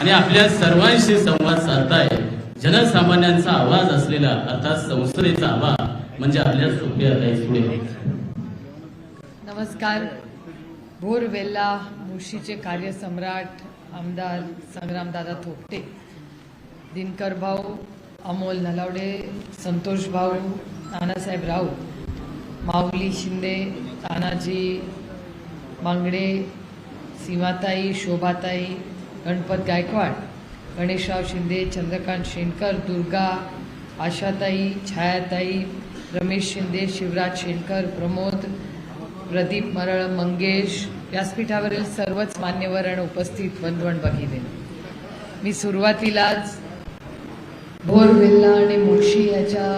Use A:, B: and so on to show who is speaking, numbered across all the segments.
A: आणि आपल्या सर्वांशी संवाद साधताय. जनसामान्यांचा आवाज असलेला अर्थात संसदेचा आवाज म्हणजे आपल्या सोप्या सुळे
B: नमस्कार. भोरवेल्ला मुशीचे कार्यसम्राट आमदार संग्रामदादा थोपटे दिनकर भाऊ अमोल नलावडे संतोष भाऊ नानासाहेब राऊत माऊली शिंदे तानाजी मांगडे सीमाताई शोभाताई गणपत गायकवाड गणेशराव शिंदे चंद्रकांत शेणकर दुर्गा आशाताई छायाताई रमेश शिंदे शिवराज शेणकर प्रमोद प्रदीप मरळ मंगेश व्यासपीठावरील सर्वच मान्यवर आणि उपस्थित बंधवण भगिनी. मी सुरुवातीलाच भोरवेल्ला आणि मुळशी याच्या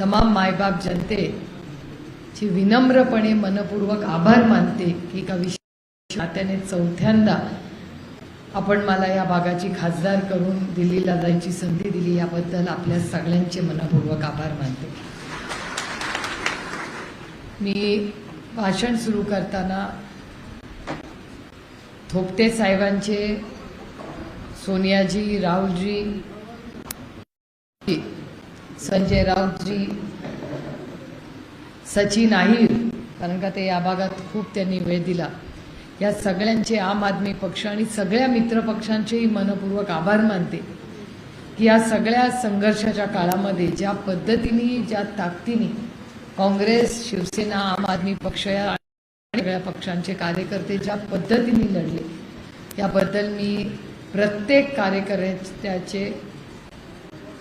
B: तमाम मायबाप जनतेची विनम्रपणे मनपूर्वक आभार मानते की एका विशेष नात्याने चौथ्यांदा आपण मला या भागाची खासदार करून दिल्लीला जायची संधी दिली याबद्दल आपल्या सगळ्यांचे मनपूर्वक आभार मानते. मी भाषण सुरू करताना थोपटे साहेबांचे सोनियाजी राहुलजी संजय राऊतजी सचिन आहिर कारण का ते या भागात खूप त्यांनी वेळ दिला. या सगळ्यांचे आम आदमी पक्ष आणि सगळ्या मित्रपक्षांचेही मनपूर्वक आभार मानते की या सगळ्या संघर्षाच्या काळामध्ये ज्या पद्धतीने ज्या ताकदीने काँग्रेस शिवसेना आम आदमी पक्ष या सगळ्या पक्षांचे कार्यकर्ते ज्या पद्धतीने लढले याबद्दल मी प्रत्येक कार्यकर्त्याचे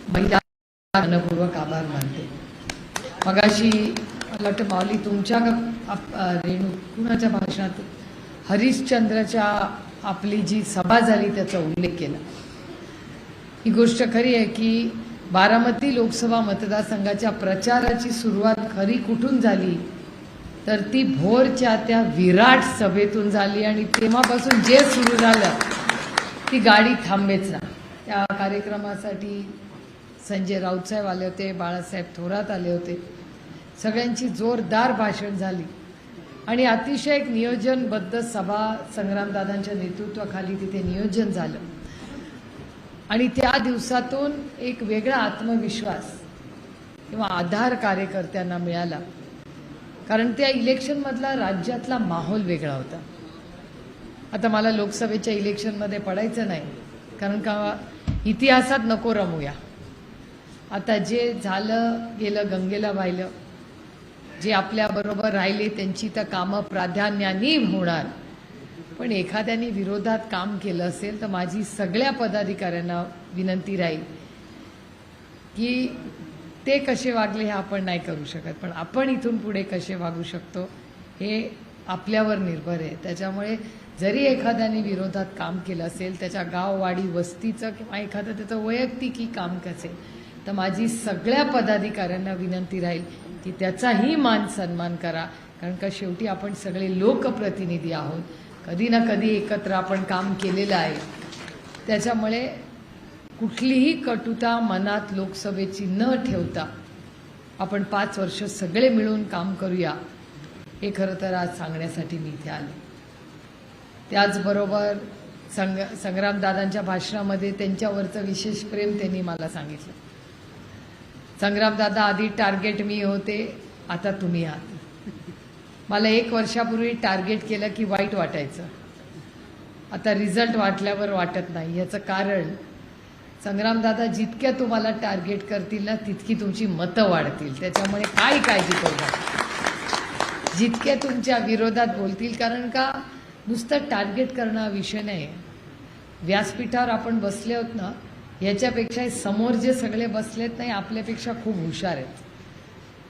B: महिला मनपूर्वक आभार मानते. मगाशी मला वाटतं माऊली तुमच्या आप- रेणू कुणाच्या भाषणात? हरिश्चंद्रच्या आपली जी सभा झाली त्याचा उल्लेख केला. ही गोष्ट खरी आहे की बारामती लोकसभा मतदारसंघाच्या प्रचाराची सुरुवात खरी कुठून झाली? तर ती भोरच्या त्या विराट सभेतून झाली आणि तेव्हापासून जे सुरू झालं ती गाडी थांबेच ना त्या कार्यक्रमासाठी संजय राऊतसाहेब आले होते बाळासाहेब थोरात आले होते. सगळ्यांची जोरदार भाषण झाली. आणि अतिशय एक नियोजनबद्ध सभा संग्रामदादांच्या नेतृत्वाखाली तिथे नियोजन झालं. आणि त्या दिवसातून एक वेगळा आत्मविश्वास किंवा आधार कार्यकर्त्यांना मिळाला. कारण त्या इलेक्शनमधला राज्यातला माहोल वेगळा होता. आता मला लोकसभेच्या इलेक्शनमध्ये पडायचं नाही कारण का इतिहासात नको रमूया. आता जे झालं गेलं गंगेला वाहिलं जे आपल्याबरोबर राहिले त्यांची तर कामं प्राधान्याने होणार. पण एखाद्याने विरोधात काम केलं असेल तर माझी सगळ्या पदाधिकाऱ्यांना विनंती राहील की ते कसे वागले हे आपण नाही करू शकत. पण आपण इथून पुढे कसे वागू शकतो हे आपल्यावर निर्भर आहे. त्याच्यामुळे जरी एखाद्याने विरोधात काम केलं असेल त्याच्या गाववाडी वस्तीचं किंवा एखादं त्याचं वैयक्तिकही काम असेल तर माझी सगळ्या पदाधिकाऱ्यांना विनंती राहील की त्याचाही मान सन्मान करा. कारण का शेवटी आपण सगळे लोकप्रतिनिधी आहोत. कधी ना कधी एकत्र आपण काम केलेलं आहे. त्याच्यामुळे कुठलीही कटुता मनात लोकसभेची न ठेवता आपण पाच वर्ष सगळे मिळून काम करूया. हे खरं तर आज सांगण्यासाठी मी इथे आले. त्याचबरोबर संग संग्रामदादांच्या भाषणामध्ये त्यांच्यावरचं विशेष प्रेम त्यांनी मला सांगितलं. संग्रामदादा आधी टार्गेट मी होते आता तुम्ही आहात. मला एक वर्षापूर्वी टार्गेट केलं की वाईट वाटायचं. आता रिझल्ट वाटल्यावर वाटत नाही. याचं कारण संग्रामदादा जितक्या तुम्हाला टार्गेट करतील ना तितकी तुमची मतं वाढतील. त्याच्यामुळे काय काळजी करू नका. जितक्या तुमच्या विरोधात बोलतील कारण का नुसतं टार्गेट करणं हा विषय नाही व्यासपीठावर आपण बसले आहोत ना याच्यापेक्षा समोर जे सगळे बसलेत नाही आपल्यापेक्षा खूप हुशार आहेत.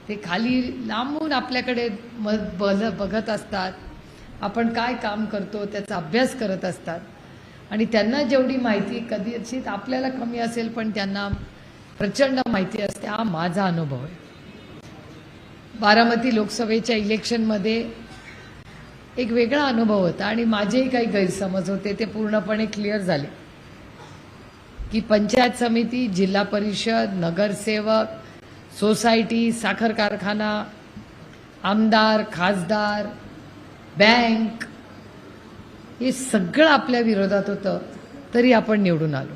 B: ते खाली लांबून आपल्याकडे म बल बघत असतात. आपण काय काम करतो त्याचा अभ्यास करत असतात. आणि त्यांना जेवढी माहिती कदाचित आपल्याला कमी असेल पण त्यांना प्रचंड माहिती असते. हा माझा अनुभव आहे. बारामती लोकसभेच्या इलेक्शनमध्ये एक वेगळा अनुभव होता आणि माझेही काही गैरसमज होते ते पूर्णपणे क्लिअर झाले. की पंचायत समिती जिल्हा परिषद नगरसेवक सोसायटी साखर कारखाना आमदार खासदार बँक हे सगळं आपल्या विरोधात होतं तरी आपण निवडून आलो.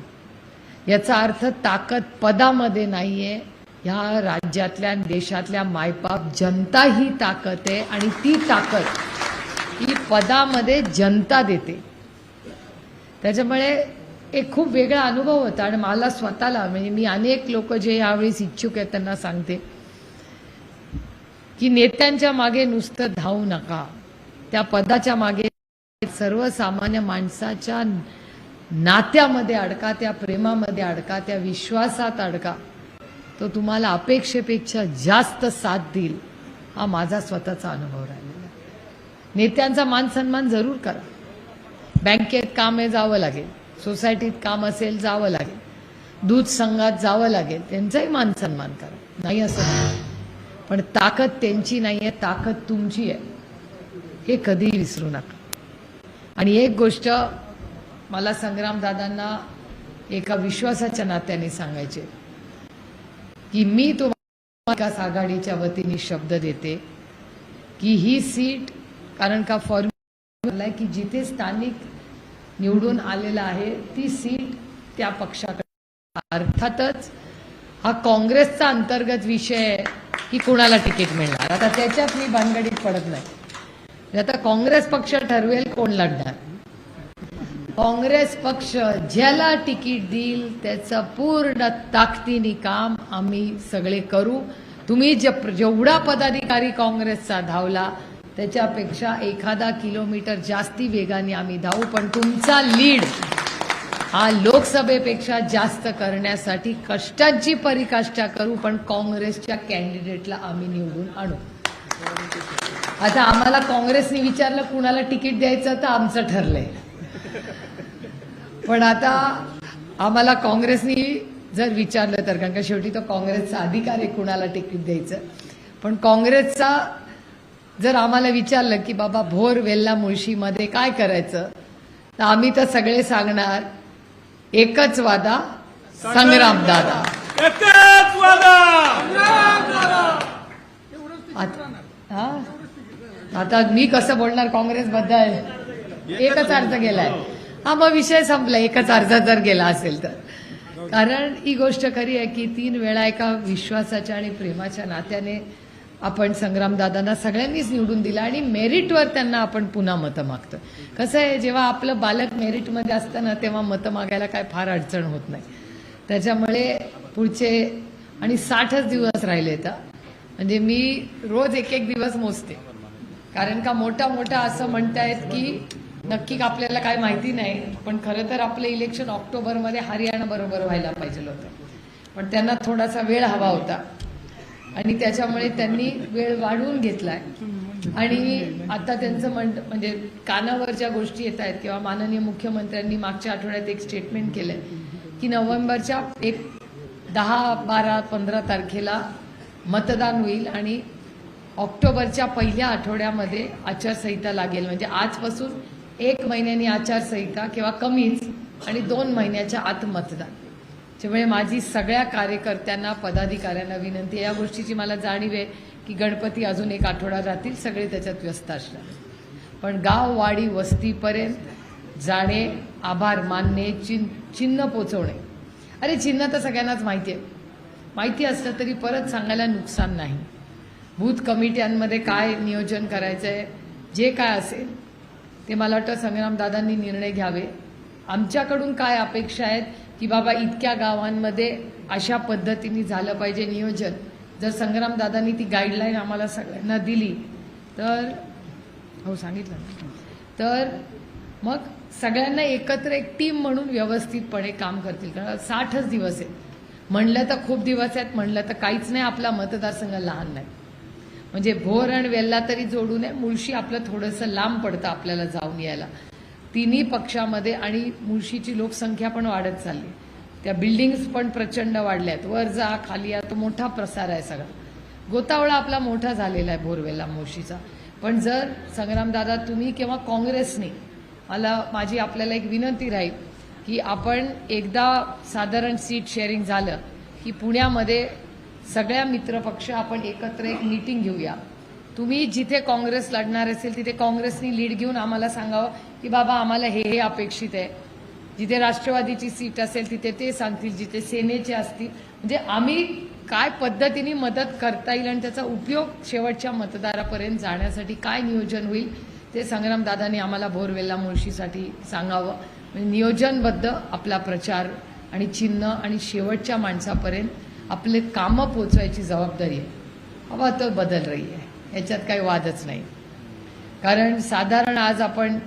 B: याचा अर्थ ताकद पदामध्ये नाही आहे ह्या राज्यातल्या देशातल्या मायबाप जनता ही ताकद आहे आणि ती ताकद ही पदामध्ये जनता देते. त्याच्यामुळे एक खूप वेगळा अनुभव होता आणि मला स्वतःला म्हणजे मी अनेक लोक जे यावेळेस इच्छुक आहेत त्यांना सांगते की नेत्यांच्या मागे नुसतं धावू नका. त्या पदाच्या मागे सर्वसामान्य माणसाच्या नात्यामध्ये अडका त्या प्रेमामध्ये अडका त्या विश्वासात अडका. तो तुम्हाला अपेक्षेपेक्षा जास्त साथ देईल हा माझा स्वतःचा अनुभव राहिलेला नेत्यांचा मान सन्मान जरूर करा. बँकेत काम आहे जावं लागेल. सोसायटीत काम असेल जावं लागेल. दूध संघात जावं लागेल त्यांचाही मान सन्मान करा. नाही असं पण ताकद त्यांची नाही आहे ताकद तुमची आहे. हे कधीही विसरू नका. आणि एक गोष्ट मला संग्रामदादांना एका विश्वासाच्या नात्याने सांगायचे. की मी तुम्हाला विकास आघाडीच्या वतीने शब्द देते की ही सीट कारण का फॉर्म्युला की जिथे स्थानिक निवडून आलेला आहे ती सीट त्या पक्षाकडे अर्थातच हा काँग्रेसचा अंतर्गत विषय की कुणाला तिकीट मिळणार? आता त्याच्यात मी भानगडीत पडत नाही. म्हणजे आता काँग्रेस पक्ष ठरवेल कोण लढणार? काँग्रेस पक्ष ज्याला तिकीट देईल त्याचं पूर्ण ताकदीने काम आम्ही सगळे करू. तुम्ही जे जेवढा पदाधिकारी काँग्रेसचा धावला त्याच्यापेक्षा एखादा किलोमीटर जास्ती वेगाने आम्ही धावू पण तुमचा लीड हा लोकसभेपेक्षा जास्त करण्यासाठी कष्टाची परिकाष्ठा करू पण काँग्रेसच्या कॅन्डिडेटला आम्ही निवडून आणू. आता आम्हाला काँग्रेसने विचारलं कुणाला तिकीट द्यायचं तर आमचं ठरलंय. पण आता आम्हाला काँग्रेसनी जर विचारलं तर कारण का शेवटी तो काँग्रेसचा अधिकार आहे कुणाला तिकीट द्यायचं. पण काँग्रेसचा जर आम्हाला विचारलं की बाबा भोर वेल्ला मुळशीमध्ये काय करायचं तर आम्ही तर सगळे सांगणार एकच वादा संग्राम दादा.
C: एकच वादा!
B: आता हा? आता मी कसं बोलणार काँग्रेस बद्दल एकच अर्ज गेलाय. हा मग विषय संपला. एकच अर्ज जर गेला असेल तर. कारण ही गोष्ट खरी आहे की तीन वेळा एका विश्वासाच्या आणि प्रेमाच्या नात्याने आपण संग्रामदादांना सगळ्यांनीच निवडून दिला आणि मेरिटवर त्यांना आपण पुन्हा मतं मागतो कसं आहे जेव्हा आपलं बालक मेरिटमध्ये असतं ना तेव्हा मतं मागायला काय फार अडचण होत नाही. त्याच्यामुळे पुढचे आणि साठच दिवस राहिले तर. म्हणजे मी रोज एक एक दिवस मोजते. कारण का मोठा मोठा असं म्हणतायत की नक्की आपल्याला काय माहिती नाही पण खरं तर आपलं इलेक्शन ऑक्टोबरमध्ये हरियाणा बरोबर व्हायला पाहिजे होतं. पण त्यांना थोडासा वेळ हवा होता. आणि त्याच्यामुळे त्यांनी वेळ वाढवून घेतलाय. आणि आता त्यांचं म्हण म्हणजे कानावर ज्या गोष्टी येत आहेत किंवा माननीय मुख्यमंत्र्यांनी मागच्या आठवड्यात एक स्टेटमेंट केलंय की नोव्हेंबरच्या एक दहा बारा पंधरा तारखेला मतदान होईल आणि ऑक्टोबरच्या पहिल्या आठवड्यामध्ये आचारसंहिता लागेल. म्हणजे आजपासून एक महिन्यानी आचारसंहिता किंवा कमीच आणि दोन महिन्याच्या आत मतदान. त्यामुळे माझी सगळ्या कार्यकर्त्यांना पदाधिकाऱ्यांना विनंती या गोष्टीची मला जाणीव आहे की गणपती अजून एक आठवडा राहतील सगळे त्याच्यात व्यस्त असणार. पण गाव वाडी वस्तीपर्यंत जाणे आभार मानणे चिन्ह चिन्ह पोचवणे. अरे चिन्ह तर सगळ्यांनाच माहिती आहे. माहिती असलं तरी परत सांगायला नुकसान नाही. बूथ कमिट्यांमध्ये काय नियोजन करायचं आहे जे काय असेल ते मला वाटतं संग्रामदादांनी निर्णय घ्यावे. आमच्याकडून काय अपेक्षा आहेत की बाबा इतक्या गावांमध्ये अशा पद्धतीने झालं पाहिजे नियोजन. जर संग्रामदादांनी ती गाईडलाईन आम्हाला सगळ्यांना दिली तर हो सांगितलं तर मग सगळ्यांना एकत्र एक टीम म्हणून व्यवस्थितपणे काम करतील. कारण साठच दिवस आहेत. म्हणलं तर खूप दिवस आहेत म्हणलं तर काहीच नाही आपला मतदारसंघ लहान नाही. म्हणजे भोर आणि वेल्ला तरी जोडू नये मुळशी आपलं थोडंसं लांब पडतं आपल्याला जाऊन यायला. तिन्ही पक्षामध्ये आणि मुळशीची लोकसंख्या पण वाढत चालली. त्या बिल्डिंग्स पण प्रचंड वाढल्यात. वर जा खाली या तो मोठा प्रसार आहे सगळा. गोतावळा आपला मोठा झालेला आहे बोरवेला मुळशीचा. पण जर संग्रामदादा तुम्ही किंवा काँग्रेसने मला माझी आपल्याला एक विनंती राहील की आपण एकदा साधारण सीट शेअरिंग झालं की पुण्यामध्ये सगळ्या मित्रपक्ष आपण एकत्र एक मीटिंग घेऊया. तुम्ही जिथे काँग्रेस लढणार असेल तिथे काँग्रेसनी लीड घेऊन आम्हाला सांगावं की बाबा आम्हाला हे हे अपेक्षित आहे. जिथे राष्ट्रवादीची सीट असेल तिथे ते सांगतील जिथे सेनेचे असतील. म्हणजे आम्ही काय पद्धतीने मदत करता येईल आणि त्याचा उपयोग शेवटच्या मतदारापर्यंत जाण्यासाठी काय नियोजन होईल ते संग्रामदादांनी आम्हाला भोरवेल्ला मुळशीसाठी सांगावं. म्हणजे नियोजनबद्ध आपला प्रचार आणि चिन्ह आणि शेवटच्या माणसापर्यंत आपले कामं पोचवायची जबाबदारी आहे हवा तर बदल रही आहे याच्यात काही वादच नाही. कारण साधारण आज आपण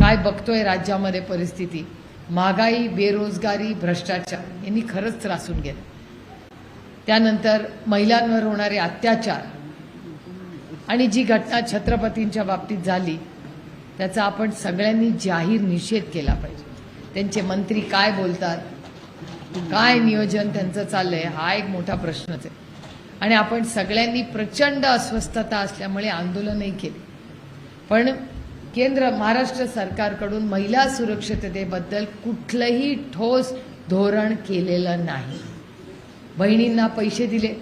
B: काय बघतोय राज्यामध्ये परिस्थिती महागाई बेरोजगारी भ्रष्टाचार यांनी खरंच त्रासून गेलं. त्यानंतर महिलांवर होणारे अत्याचार आणि जी घटना छत्रपतींच्या बाबतीत झाली त्याचा आपण सगळ्यांनी जाहीर निषेध केला पाहिजे. त्यांचे मंत्री काय बोलतात काय नियोजन त्यांचं चाललंय हा एक मोठा प्रश्नच आहे. आणि आपण सगळ्यांनी प्रचंड अस्वस्थता असल्यामुळे आंदोलनही केले. पण केंद्र महाराष्ट्र सरकारकडून महिला सुरक्षिततेबद्दल कुठलंही ठोस धोरण केलेलं नाही. बहिणींना पैसे दिले.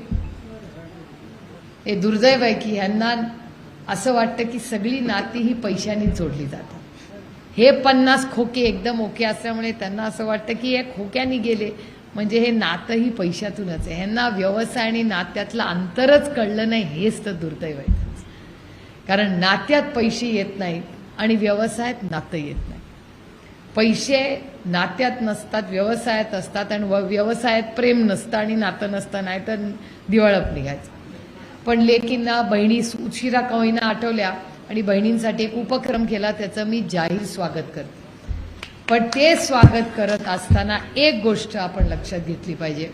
B: हे दुर्दैव आहे की ह्यांना असं वाटतं की सगळी नाती ही पैशाने जोडली जातात. हे पन्नास खोके एकदम ओके असल्यामुळे त्यांना असं वाटतं की हे खोक्याने गेले. म्हणजे हे नातंही पैशातूनच आहे. ह्यांना व्यवसाय आणि नात्यातलं अंतरच कळलं नाही हेच तर दुर्दैव आहे. कारण नात्यात पैसे येत नाहीत आणि व्यवसायात नातं येत नाही. पैसे नात्यात नसतात व्यवसायात असतात आणि व- व्यवसायात प्रेम नसतं आणि नातं नसतं नाही तर दिवाळप निघायचं. पण लेकींना बहिणी उशिरा का होईना आठवल्या आणि बहिणींसाठी एक उपक्रम केला त्याचं मी जाहीर स्वागत करते. पण ते स्वागत करत असताना एक गोष्ट आपण लक्षात घेतली पाहिजे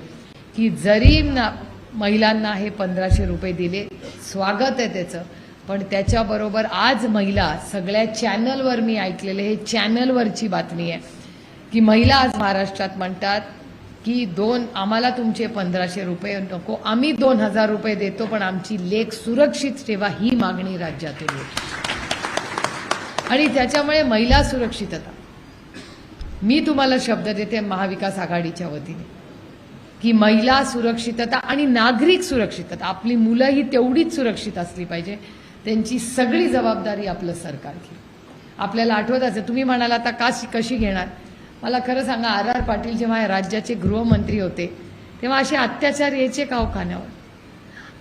B: की जरी ना महिलांना हे पंधराशे रुपये दिले स्वागत आहे त्याचं पण त्याच्याबरोबर आज महिला सगळ्या चॅनलवर मी ऐकलेले हे चॅनलवरची बातमी आहे की महिला आज महाराष्ट्रात म्हणतात की दोन आम्हाला तुमचे पंधराशे रुपये नको आम्ही दोन हजार रुपये देतो पण आमची लेख सुरक्षित ठेवा ही मागणी राज्यातून होती आणि त्याच्यामुळे महिला सुरक्षितता. मी तुम्हाला शब्द देते महाविकास आघाडीच्या वतीने. की महिला सुरक्षितता आणि नागरिक सुरक्षितता आपली मुलं ही तेवढीच सुरक्षित असली पाहिजे. त्यांची सगळी जबाबदारी आपलं सरकार घेईल. आपल्याला आठवत असेल तुम्ही म्हणाला आता का कशी घेणार? मला खरं सांगा आर आर पाटील जेव्हा राज्याचे गृहमंत्री होते तेव्हा असे अत्याचार यायचे का खाण्यावर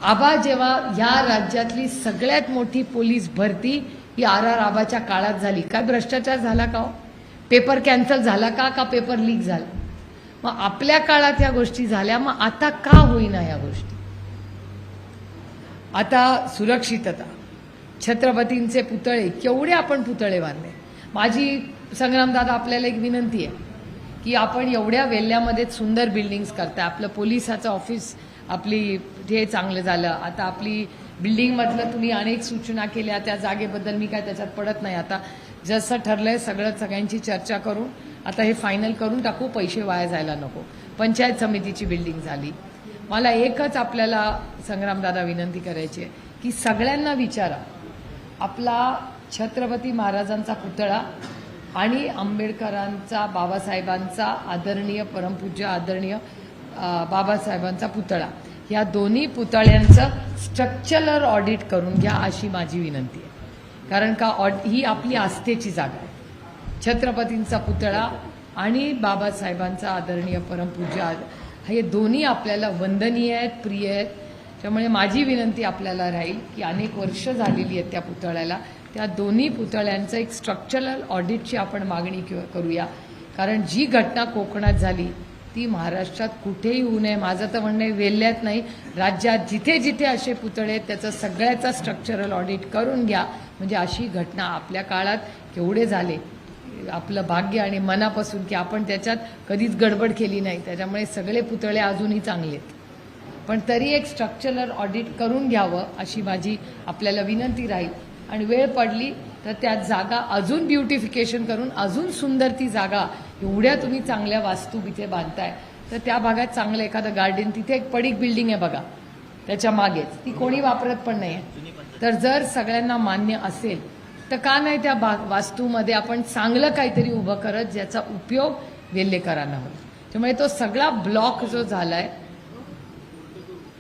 B: आबा जेव्हा या राज्यातली सगळ्यात मोठी पोलीस भरती ही आर आर आबाच्या काळात झाली काय भ्रष्टाचार झाला का हो? पेपर कॅन्सल झाला का का पेपर लीक झाला? मग आपल्या काळात या गोष्टी झाल्या मग आता का होईना या गोष्टी? आता सुरक्षितता. छत्रपतींचे पुतळे केवढे आपण पुतळे बांधले? माझी संग्रामदादा आपल्याला एक विनंती आहे की आपण एवढ्या वेल्ल्यामध्ये सुंदर बिल्डिंग्स करताय. आपलं पोलिसाचं ऑफिस आपली हे चांगलं झालं. आता आपली बिल्डिंगमधलं तुम्ही अनेक सूचना केल्या त्या जागेबद्दल मी काय त्याच्यात पडत नाही. आता जसं ठरलंय सगळं सगळ्यांची चर्चा करून आता हे फायनल करून टाकू पैसे वाया जायला नको. पंचायत समितीची बिल्डिंग झाली. मला एकच आपल्याला संग्रामदादा विनंती करायची आहे की सगळ्यांना विचारा. आपला छत्रपती महाराजांचा पुतळा आणि आंबेडकरांचा बाबासाहेबांचा आदरणीय परमपूज्य आदरणीय बाबासाहेबांचा पुतळा. या दोन्ही पुतळ्यांचं स्ट्रक्चरल ऑडिट करून घ्या अशी माझी विनंती आहे. कारण का ऑड ही आपली आस्थेची जागा आहे. छत्रपतींचा पुतळा आणि बाबासाहेबांचा आदरणीय परमपूज्य हे दोन्ही आपल्याला वंदनीय आहेत प्रिय आहेत. त्यामुळे माझी विनंती आपल्याला राहील की अनेक वर्ष झालेली आहेत त्या पुतळ्याला. त्या दोन्ही पुतळ्यांचं एक स्ट्रक्चरल ऑडिटची आपण मागणी करूया. कारण जी घटना कोकणात झाली ती महाराष्ट्रात कुठेही होऊ नये. माझं तर म्हणणं आहे वेल्ल्यात नाही. राज्यात जिथे जिथे असे पुतळे आहेत त्याचं सगळ्याचा स्ट्रक्चरल ऑडिट करून घ्या. म्हणजे अशी घटना आपल्या काळात केवढे झाले. आपलं भाग्य आणि मनापासून की आपण त्याच्यात कधीच गडबड केली नाही. त्याच्यामुळे सगळे पुतळे अजूनही चांगले आहेत. पण तरी एक स्ट्रक्चरल ऑडिट करून घ्यावं अशी माझी आपल्याला विनंती राहील. आणि वेळ पडली तर त्यात जागा अजून ब्युटिफिकेशन करून अजून सुंदर ती जागा एवढ्या तुम्ही चांगल्या वास्तू इथे बांधताय. तर त्या भागात चांगलं एखादं गार्डन तिथे एक पडीक बिल्डिंग आहे बघा. त्याच्या मागेच ती कोणी वापरत पण नाही तर जर सगळ्यांना मान्य असेल तर का नाही त्या वास्तूमध्ये आपण चांगलं काहीतरी उभं करत ज्याचा उपयोग वेल्लेकरांना होईल? त्यामुळे तो सगळा ब्लॉक जो झालाय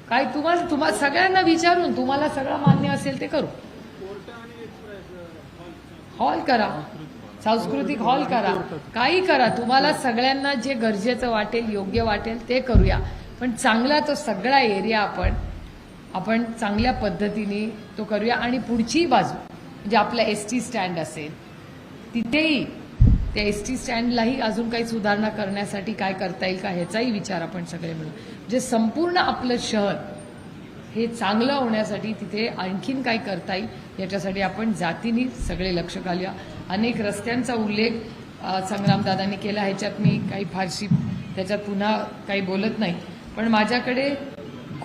B: काय तुम्हाला तुम्हाला सगळ्यांना विचारून तुम्हाला सगळं मान्य असेल ते करू. हॉल करा. सांस्कृतिक हॉल करा. काही करा. तुम्हाला सगळ्यांना जे गरजेचं वाटेल योग्य वाटेल ते करूया. पण चांगला तो सगळा एरिया आपण आपण चांगल्या पद्धतीने तो करूया. आणि पुढची बाजू म्हणजे आपला एस टी स्टँड असेल तिथेही त्या एस टी स्टँडलाही अजून काही सुधारणा करण्यासाठी काय करता येईल का ह्याचाही विचार आपण सगळे मिळू म्हणजे संपूर्ण आपलं शहर हे चांगलं होण्यासाठी तिथे आणखीन काय करता येईल याच्यासाठी आपण जातीने सगळे लक्ष घालूया. अनेक रस्त्यांचा उल्लेख संग्रामदादांनी केला. ह्याच्यात मी काही फारशी त्याच्यात पुन्हा काही बोलत नाही. पण माझ्याकडे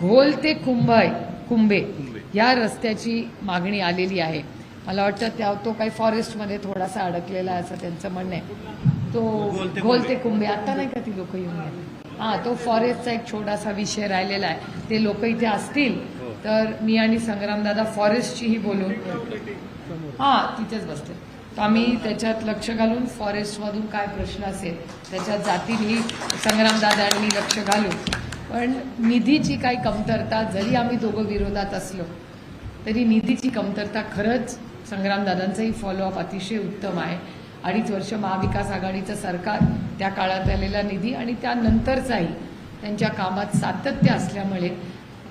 B: घोल ते कुंभाई कुंभे. या रस्त्याची मागणी आलेली आहे. मला वाटतं त्या तो काही फॉरेस्टमध्ये थोडासा अडकलेला आहे असं त्यांचं म्हणणं आहे. तो घोल ते कुंभे. आता नाही का ती लोक येऊन हा तो फॉरेस्टचा एक छोटासा विषय राहिलेला आहे. ते लोक इथे असतील तर मी आणि संग्रामदादा फॉरेस्टचीही बोलून हा तिथेच बसते. तर आम्ही त्याच्यात लक्ष घालून फॉरेस्टमधून काय प्रश्न असेल त्याच्यात जातीनेही संग्रामदादांनी लक्ष घालून पण निधीची काही कमतरता जरी आम्ही दोघं विरोधात असलो तरी निधीची कमतरता खरंच संग्रामदादांचंही फॉलोअप अतिशय उत्तम आहे. अडीच वर्ष महाविकास आघाडीचं सरकार त्या काळात आलेला निधी आणि त्यानंतरचाही त्यांच्या कामात सातत्य असल्यामुळे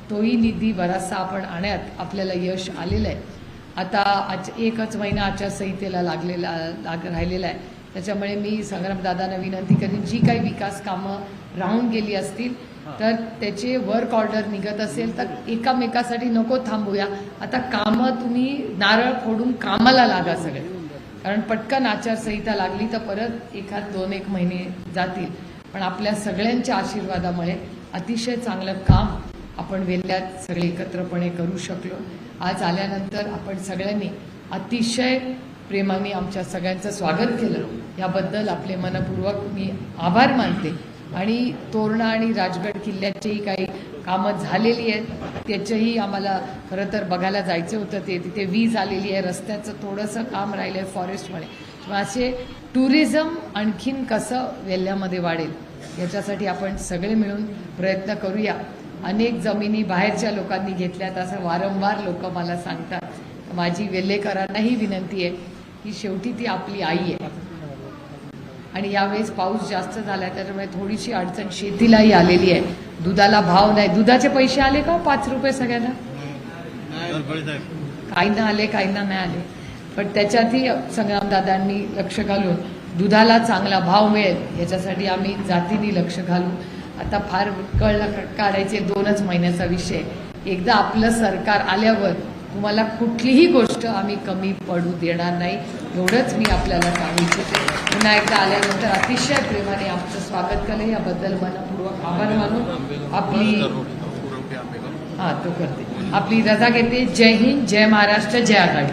B: तोही निधी बराचसा आपण आणण्यात आपल्याला यश आलेलं आहे आता आज एकच महिना आचारसंहितेला लागलेला लाग राहिलेला आहे. त्याच्यामुळे मी संग्रामदादांना विनंती करीन जी काही विकास कामं राहून गेली असतील तर त्याचे वर्क ऑर्डर निघत असेल तर एकामेकासाठी नको थांबूया. आता कामं तुम्ही नारळ फोडून कामाला लागा सगळे. कारण पटकन आचारसंहिता लागली तर परत एखाद दोन एक महिने जातील. पण आपल्या सगळ्यांच्या आशीर्वादामुळे अतिशय चांगलं काम आपण वेल्ल्यात सगळे एकत्रपणे करू शकलो. आज आल्यानंतर आपण सगळ्यांनी अतिशय प्रेमाने आमच्या सगळ्यांचं स्वागत केलं. याबद्दल आपले मनपूर्वक मी आभार मानते. आणि तोरणा आणि राजगड किल्ल्याचीही काही कामं झालेली आहेत. त्याचंही आम्हाला खरं तर बघायला जायचं होतं. ते तिथे वीज आलेली आहे. रस्त्याचं थोडंसं काम राहिलं आहे फॉरेस्टमुळे असे टुरिझम आणखीन कसं वेल्ह्यामध्ये वाढेल याच्यासाठी आपण सगळे मिळून प्रयत्न करूया. अनेक जमिनी बाहेरच्या लोकांनी घेतल्यात असं वारंवार लोक मला सांगतात. माझी वेल्हेकरांनाही विनंती आहे की शेवटी ती आपली आई आहे. आणि यावेळेस पाऊस जास्त झाला त्याच्यामुळे थोडीशी अडचण शेतीलाही आलेली आहे. दुधाला भाव नाही. दुधाचे पैसे आले का हो? पाच रुपये सगळ्यांना? काहींना आले काहींना नाही आले. पण त्याच्यातही संग्रामदादांनी लक्ष घालून दुधाला चांगला भाव मिळेल याच्यासाठी आम्ही जातीने लक्ष घालू आता फार कळ काढायचे दोनच महिन्याचा विषय. एकदा आपलं सरकार आल्यावर तुम्हाला कुठलीही गोष्ट आम्ही कमी पडू देणार नाही. एवढंच मी आपल्याला सांगू इच्छिते. पुन्हा एकदा आल्यानंतर अतिशय प्रेमाने आमचं स्वागत केलं याबद्दल मनपूर्वक आभार मानून आपली हा तो करते. आपली रजा घेते. जय हिंद जय महाराष्ट्र जय आघाडी.